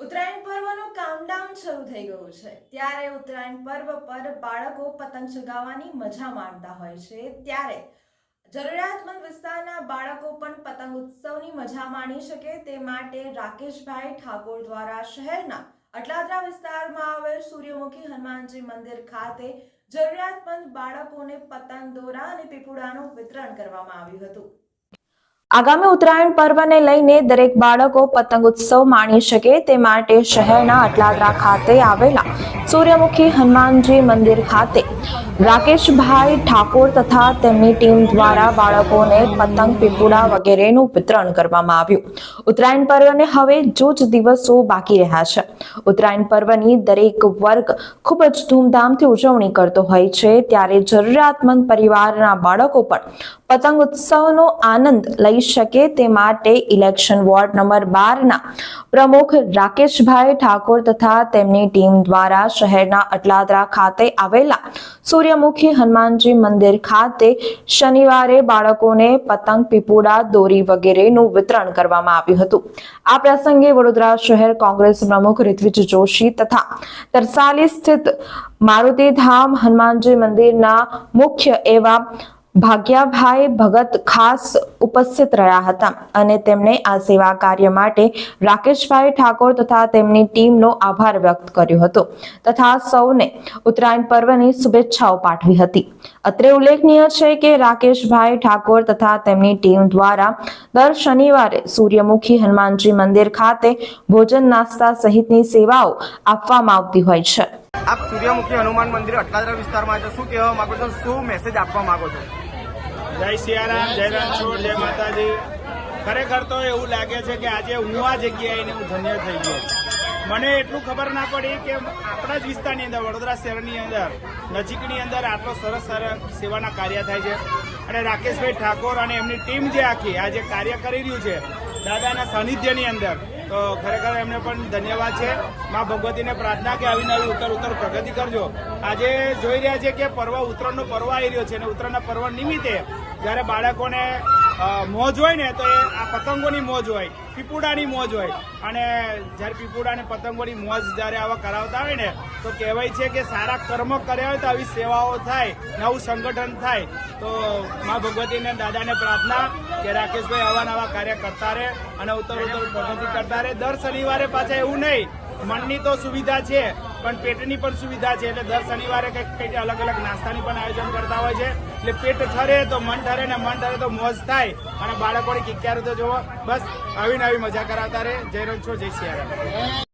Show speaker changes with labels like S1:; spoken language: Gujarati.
S1: ઉત્તરાયણ પર્વનું કાઉન્ટડાઉન શરૂ થઈ ગયું છે. ત્યારે ઉત્તરાયણ પર્વ પર બાળકો પતંગ ચગાવવાની મજા માણતા હોય છે. ત્યારે જરૂરિયાતમંદ વિસ્તારના બાળકો પણ પતંગ ઉત્સવની મજા માણી શકે તે માટે રાકેશભાઈ ઠાકોર દ્વારા શહેરના અટલાદરા વિસ્તારમાં આવેલ સૂર્યમુખી હનુમાનજી મંદિર ખાતે જરૂરિયાતમંદ બાળકોને પતંગ દોરા અને પીપુડાનું વિતરણ કરવામાં આવ્યું હતું. આગામી ઉત્તરાયણ પર્વને લઈને દરેક બાળકો પતંગ ઉત્સવ માણી શકે તે માટે શહેરના અટલાદરા ખાતે આવેલા સૂર્યમુખી હનુમાનજી મંદિર ખાતે રાકેશભાઈ ઠાકોર તથા તેમની ટીમ દ્વારા બાળકોને પતંગ, પીપુડા વગેરેનું વિતરણ કરવામાં આવ્યું. ઉત્તરાયણ પર્વને હવે જ દિવસો બાકી રહ્યા છે. ઉત્તરાયણ પર્વની દરેક વર્ગ ખૂબ જ ધૂમધામથી ઉજવણી કરતો હોય છે. ત્યારે જરૂરિયાતમંદ પરિવારના બાળકો પણ પતંગ ઉત્સવનો આનંદ લઈ શકે તે માટે ઇલેક્શન વોર્ડ નંબર બારના પ્રમુખ રાકેશભાઈ ઠાકોર તથા તેમની ટીમ દ્વારા શહેરના અટલાદરા ખાતે આવેલા સૂર્યમુખી હનુમાનજી મંદિર ખાતે શનિવારે બાળકોને પતંગ, પીપુડા, દોરી વગેરેનું વિતરણ કરવામાં આવ્યું હતું. આ પ્રસંગે વડોદરા શહેર કોંગ્રેસ પ્રમુખ ઋત્વિજ જોશી તથા તરસાલી સ્થિત મારુતિધામ હનુમાનજી મંદિરના મુખ્ય એવા ભાગ્યાભાઈ ભગત ખાસ ઉપસ્થિત રહ્યા હતા અને તેમણે આ સેવા કાર્ય માટે રાકેશભાઈ ઠાકોર તથા તેમની ટીમનો આભાર વ્યક્ત કર્યો હતો તથા સૌને ઉત્તરાયણ પર્વની શુભેચ્છાઓ પાઠવી હતી. અત્રે ઉલ્લેખનીય છે કે રાકેશભાઈ ઠાકોર તથા તેમની ટીમ દ્વારા દર શનિવારે સૂર્યમુખી હનુમાનજી મંદિર ખાતે ભોજન નાસ્તા સહિતની સેવાઓ આપવામાં આવતી હોય છે.
S2: આપ સૂર્યમુખી હનુમાન મંદિર અટલાદરા વિસ્તારમાં છો. શું કહેવા માંગો છો? શું મેસેજ આપવા માંગો છો?
S3: જય સિયારામ, જય રણછોડ જય માતાજી. ખરેખર તો એવું લાગે છે કે આજે હું આ જગ્યાએ હું ધન્ય થઈ ગયો મને એટલું ખબર ના પડી કે આપણા જ વિસ્તારની અંદર, વડોદરા શહેરની અંદર, નજીકની અંદર આટલો સરસ સરસ સેવાના કાર્ય થાય છે. અને રાકેશભાઈ ઠાકોર અને એમની ટીમ જે આખી આ જે કાર્ય કરી રહ્યું છે, દાદાના સાનિધ્યની અંદર. તો ખરેખર એમને પણ ધન્યવાદ છે. મા ભગવતીને પ્રાર્થના કે આવી નવી ઉત્તર ઉત્તર પ્રગતિ કરજો. આજે જોઈ રહ્યા છે કે પર્વ ઉત્તરાયણનો પર્વ આવી રહ્યો છે અને ઉત્તરાયણના પર્વ નિમિત્તે જ્યારે બાળકોને મોજ હોય ને તો એ આ પતંગોની મોજ હોય, પીપુડાની મોજ હોય. અને જ્યારે પીપુડા અને પતંગોની મોજ જ્યારે આવા કરાવતા હોય ને, તો કહેવાય છે કે સારા કર્મ કર્યા હોય તો આવી સેવાઓ થાય, નવું સંગઠન થાય. તો મા ભગવતીને દાદાને પ્રાર્થના કે રાકેશભાઈ આવા નવા કાર્ય કરતા રહે અને ઉત્તર ઉત્તર પ્રગતિ કરતા રહે. દર શનિવારે પાછા એવું નહીં, મનની તો સુવિધા છે. પણ પેટની પણ સુવિધા છે એટલે દર શનિવારે કંઈક અલગ અલગ નાસ્તાની પણ આયોજન કરતા હોય છે. એટલે પેટ ઠરે તો મન ઠરે ને મન ઠરે તો મોજ થાય. અને બાળકોને કિક્યારું તો જુઓ, બસ આવી નવી મજા કરાવતા રહે. જય રણછોડ, જય સિયારામ.